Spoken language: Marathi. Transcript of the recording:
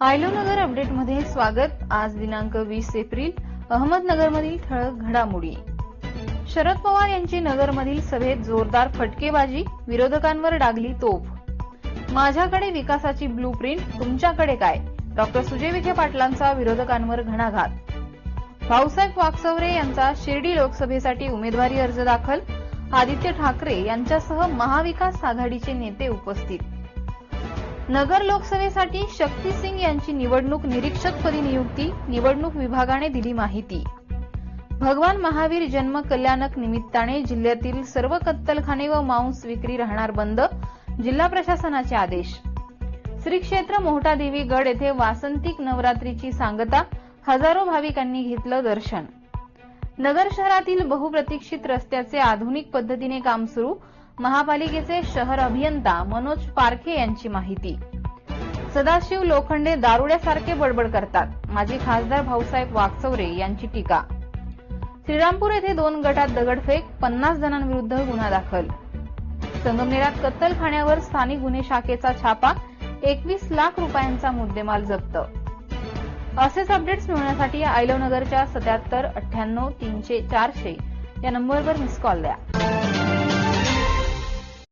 आयलोनगर अपडेटमध्ये स्वागत. आज दिनांक वीस एप्रिल अहमदनगरमधील ठळक घडामोडी. शरद पवार यांची नगरमधील सभेत जोरदार फटकेबाजी विरोधकांवर डागली तोफ. माझ्याकडे विकासाची ब्लू प्रिंट तुमच्याकडे काय? डॉक्टर सुजय विखे पाटलांचा विरोधकांवर घणाघात. भाऊसाहेब वाकसवरे यांचा शिर्डी लोकसभेसाठी उमेदवारी अर्ज दाखल. आदित्य ठाकरे यांच्यासह महाविकास आघाडीचे नेते उपस्थित. नगर लोकसभेसाठी शक्ती सिंग यांची निवडणूक निरीक्षकपदी नियुक्ती निवडणूक विभागाने दिली माहिती. भगवान महावीर जन्म कल्याणक निमित्ताने जिल्ह्यातील सर्व कत्तलखाने व मांस विक्री राहणार बंद जिल्हा प्रशासनाचे आदेश. श्री क्षेत्र मोहटादेवी गड येथे वासंतिक नवरात्रीची सांगता हजारो भाविकांनी घेतलं दर्शन. नगर शहरातील बहुप्रतीक्षित रस्त्याचे आधुनिक पद्धतीने काम सुरू महापालिकेचे शहर अभियंता मनोज पारखे यांची माहिती. सदाशिव लोखंडे दारुड्यासारखे बडबड करतात. माजी खासदार भाऊसाहेब वाकचौरे यांची टीका. श्रीरामपूर येथे दोन गटात दगडफेक पन्नास जणांविरुद्ध गुन्हा दाखल. संगमनेरात कत्तलखान्यावर स्थानिक गुन्हे शाखेचा छापा एकवीस लाख रुपयांचा मुद्देमाल जप्त. असेच अपडेट्स मिळवण्यासाठी आयलवनगरच्या सत्याहत्तर अठ्ठ्याण्णव तीनशे चारशे या नंबरवर मिस कॉल द्या.